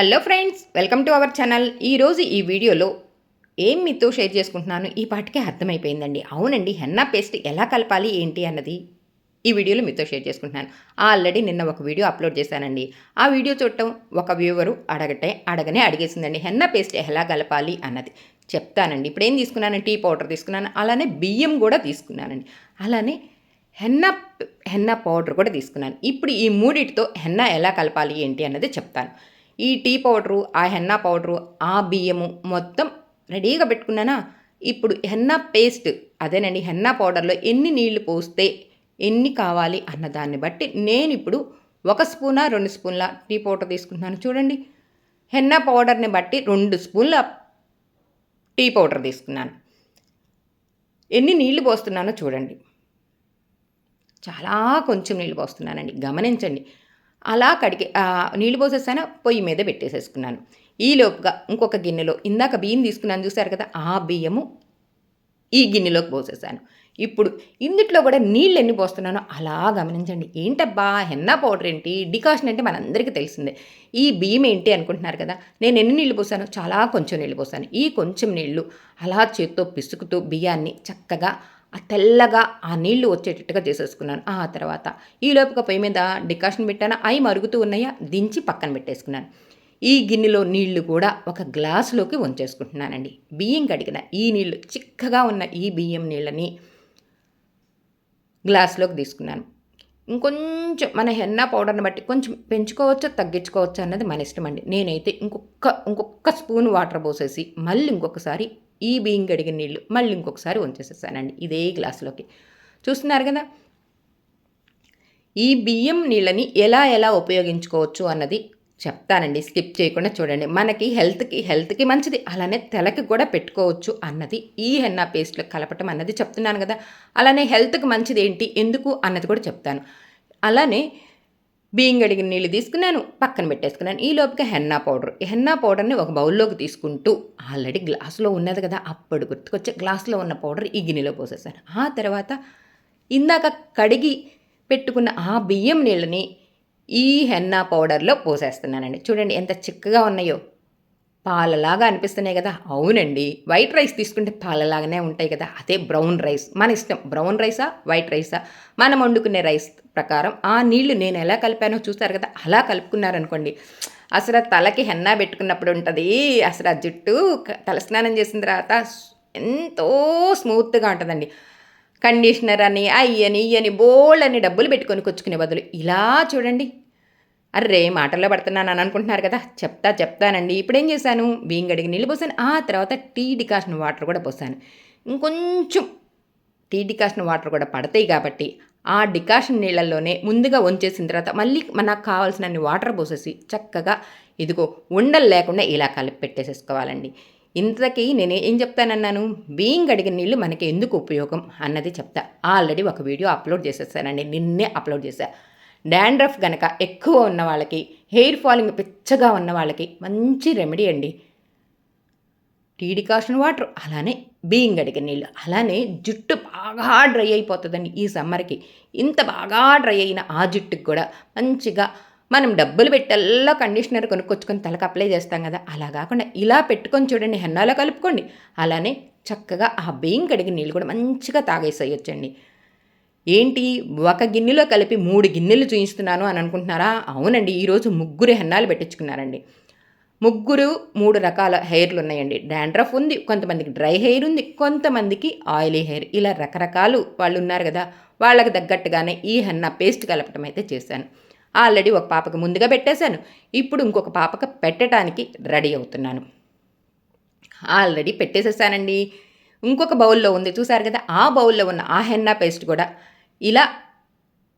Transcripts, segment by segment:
Hello friends welcome to our channel ఈరోజు ఈ వీడియోలో ఏం మీతో షేర్ చేసుకుంటున్నాను? ఈ పాటికే అర్థమైపోయిందండి. అవునండి హెన్నా పేస్ట్ ఎలా కలపాలి ఏంటి అన్నది ఈ వీడియోలో మీతో షేర్ చేసుకుంటున్నాను. ఆల్రెడీ నిన్న ఒక వీడియో అప్లోడ్ చేశానండి. ఆ వీడియో చూడటం ఒక వ్యూవరు అడగటే అడగనే అడిగేసిందండి హెన్నా పేస్ట్ ఎలా కలపాలి అన్నది. చెప్తానండి ఇప్పుడు ఏం తీసుకున్నాను? టీ పౌడర్ తీసుకున్నాను అలానే బియ్యం కూడా తీసుకున్నానండి. అలానే హెన్నా హెన్నా పౌడర్ కూడా తీసుకున్నాను. ఇప్పుడు ఈ మూడిటితో హెన్నా ఎలా కలపాలి ఏంటి అన్నది చెప్తాను. ఈ టీ పౌడరు ఆ హెన్నా పౌడరు ఆ బియ్యము మొత్తం రెడీగా పెట్టుకున్నానా? ఇప్పుడు హెన్నా పేస్ట్ అదేనండి హెన్నా పౌడర్లో ఎన్ని నీళ్ళు పోస్తే ఎన్ని కావాలి అన్న దాన్ని బట్టి నేను ఇప్పుడు ఒక స్పూనా రెండు స్పూన్ల టీ పౌడర్ తీసుకుంటున్నాను. చూడండి హెన్నా పౌడర్ని బట్టి రెండు స్పూన్ల టీ పౌడర్ తీసుకున్నాను. ఎన్ని నీళ్ళు పోస్తున్నానో చూడండి. చాలా కొంచెం నీళ్ళు పోస్తున్నానండి. గమనించండి అలా కడిగి నీళ్ళు పోసేసాను పొయ్యి మీద పెట్టేసేసుకున్నాను. ఈలోపుగా ఇంకొక గిన్నెలో ఇందాక బియ్యం తీసుకున్నాను చూసారు కదా ఆ బియ్యము ఈ గిన్నెలోకి పోసేసాను. ఇప్పుడు ఇందుట్లో కూడా నీళ్ళు ఎన్ని పోస్తున్నానో అలా గమనించండి. ఏంటబ్బా హెన్నా పౌడర్ ఏంటి డికాషన్ అంటే మనందరికీ తెలిసిందే. ఈ బియ్యం ఏంటి అనుకుంటున్నారు కదా నేను ఎన్ని నీళ్ళు పోసాను చాలా కొంచెం నీళ్ళు పోసాను. ఈ కొంచెం నీళ్ళు అలా చేత్తో పిసుకుతూ బియ్యాన్ని చక్కగా తెల్లగా ఆ నీళ్ళు వచ్చేటట్టుగా చేసేసుకున్నాను. ఆ తర్వాత ఈ లోపుగా పొయ్యి మీద డికాషన్ పెట్టాను. అవి మరుగుతూ ఉన్నాయా? దించి పక్కన పెట్టేసుకున్నాను. ఈ గిన్నెలో నీళ్ళు కూడా ఒక గ్లాసులోకి వంచేసుకుంటున్నానండి. బియ్యం కడిగిన ఈ నీళ్ళు చిక్కగా ఉన్న ఈ బియ్యం నీళ్ళని గ్లాసులోకి తీసుకున్నాను. ఇంకొంచెం మన హెన్నా పౌడర్ని బట్టి కొంచెం పెంచుకోవచ్చు తగ్గించుకోవచ్చు అన్నది మన ఇష్టం అండి. నేనైతే ఇంకొక ఇంకొక స్పూన్ వాటర్ పోసేసి మళ్ళీ ఇంకొకసారి ఈ బియ్యం కడిగిన నీళ్ళు మళ్ళీ ఇంకొకసారి వంచేసేసానండి ఇదే గ్లాసులోకి. చూస్తున్నారు కదా? ఈ బియ్యం నీళ్ళని ఎలా ఎలా ఉపయోగించుకోవచ్చు అన్నది చెప్తానండి స్కిప్ చేయకుండా చూడండి. మనకి హెల్త్కి హెల్త్కి మంచిది అలానే తెలకి కూడా పెట్టుకోవచ్చు అన్నది ఈ హెన్నా పేస్ట్లో కలపటం అన్నది చెప్తున్నాను కదా? అలానే హెల్త్కి మంచిది ఏంటి ఎందుకు అన్నది కూడా చెప్తాను. అలానే బియ్యం అడిగిన నీళ్ళు తీసుకున్నాను పక్కన పెట్టేసుకున్నాను. ఈ లోపుగా హెన్నా పౌడర్. హెన్నా పౌడర్ని ఒక బౌల్లోకి తీసుకుంటూ ఆల్రెడీ గ్లాసులో ఉన్నది కదా అప్పుడు గుర్తుకొచ్చే గ్లాసులో ఉన్న పౌడర్ ఈ గిన్నెలో పోసేసాను. ఆ తర్వాత ఇందాక కడిగి పెట్టుకున్న ఆ బియ్యం నీళ్ళని ఈ హెన్నా పౌడర్లో పోసేస్తున్నానండి. చూడండి ఎంత చిక్కగా ఉన్నాయో. పాలలాగా అనిపిస్తున్నాయి కదా. అవునండి. వైట్ రైస్ తీసుకుంటే పాలలాగానే ఉంటాయి కదా. అదే బ్రౌన్ రైస్. మన ఇష్టం. బ్రౌన్ రైసా వైట్ రైసా? మనం వండుకునే రైస్ ప్రకారం ఆ నీళ్ళు నేను ఎలా కలిపానో చూస్తారు కదా. అలా కలుపుకున్నారనుకోండి. అసలు తలకి హెన్నా పెట్టుకున్నప్పుడు ఉంటుంది. అసలు ఆ జుట్టు తలస్నానం చేసిన తర్వాత ఎంతో స్మూత్గా ఉంటుందండి. కండిషనర్ అని అయ్యని ఇయ్యని బోల్డ్ అని డబ్బులు పెట్టుకొని కొచ్చుకునే బదులు ఇలా చూడండి. అర్రే మాటల్లో పడుతున్నాను అని అనుకుంటున్నారు కదా. చెప్తా చెప్తానండి. ఇప్పుడేం చేశాను? వీంగడికి నీళ్ళు పోసాను. ఆ తర్వాత టీ డికాషన్ వాటర్ కూడా పోసాను. ఇంకొంచెం టీ డికాషన్ వాటర్ కూడా పడతాయి కాబట్టి ఆ డికాషన్ నీళ్ళల్లోనే ముందుగా వంచేసిన తర్వాత మళ్ళీ మనకు కావాల్సినన్ని వాటర్ పోసేసి చక్కగా ఇదిగో ఉండలు లేకుండా ఇలా కలిపి పెట్టేసేసుకోవాలండి. ఇంతకీ నేను ఏం చెప్తానన్నాను? బీయింగ్ అడిగిన నీళ్ళు మనకి ఎందుకు ఉపయోగం అన్నది చెప్తా. ఆల్రెడీ ఒక వీడియో అప్లోడ్ చేసేసానండి. నిన్నే అప్లోడ్ చేశాను డాండ్రఫ్ గనక ఎక్కువ ఉన్న వాళ్ళకి హెయిర్ ఫాలింగ్ పిచ్చగా ఉన్న వాళ్ళకి మంచి రెమెడీ అండి. టీడికాషన్ వాటర్ అలానే బియ్యం గడిగిన నీళ్ళు అలానే జుట్టు బాగా డ్రై అయిపోతుందండి ఈ సమ్మర్కి. ఇంత బాగా డ్రై అయిన ఆ జుట్టుకు కూడా మంచిగా మనం డబ్బులు పెట్టల్లా కండిషనర్ కొనుక్కొచ్చుకొని తలకు అప్లై చేస్తాం కదా అలా కాకుండా ఇలా పెట్టుకొని చూడండి హెన్నాలో కలుపుకోండి. అలానే చక్కగా ఆ బియ్యం కడిగిన నీళ్ళు కూడా మంచిగా తాగేసేయొచ్చండి. ఏంటి? ఒక గిన్నెలో కలిపి మూడు గిన్నెలు చూయిస్తున్నాను అని అనుకుంటున్నారా? అవునండి. ఈరోజు ముగ్గురు హెన్నాలు పెట్టించుకున్నారండి. ముగ్గురు మూడు రకాల హెయిర్లు ఉన్నాయండి. డాండ్రఫ్ ఉంది కొంతమందికి డ్రై హెయిర్ ఉంది కొంతమందికి ఆయిలీ హెయిర్. ఇలా రకరకాలు వాళ్ళు ఉన్నారు కదా వాళ్ళకి తగ్గట్టుగానే ఈ హెన్న పేస్ట్ కలపటం అయితే చేశాను. ఆల్రెడీ ఒక పాపకు ముందుగా పెట్టేశాను. ఇప్పుడు ఇంకొక పాపకు పెట్టడానికి రెడీ అవుతున్నాను. ఆల్రెడీ పెట్టేసేసానండి. ఇంకొక బౌల్లో ఉంది చూసారు కదా ఆ బౌల్లో ఉన్న ఆ హెన్నా పేస్ట్ కూడా ఇలా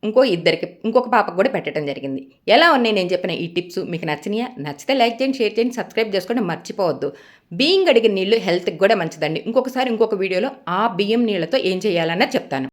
ఇంకో ఇద్దరికి ఇంకొక పాపకు కూడా పెట్టడం జరిగింది. ఎలా ఉన్నాయి? నేను చెప్పిన ఈ టిప్స్ మీకు నచ్చినాయా? నచ్చితే లైక్ చేయండి షేర్ చేయండి సబ్స్క్రైబ్ చేసుకోండి మర్చిపోవద్దు. బియ్యం గడిగిన నీళ్ళు హెల్త్కి కూడా మంచిదండి. ఇంకొకసారి ఇంకొక వీడియోలో ఆ బియ్యం నీళ్ళతో ఏం చేయాలన్నా చెప్తాను.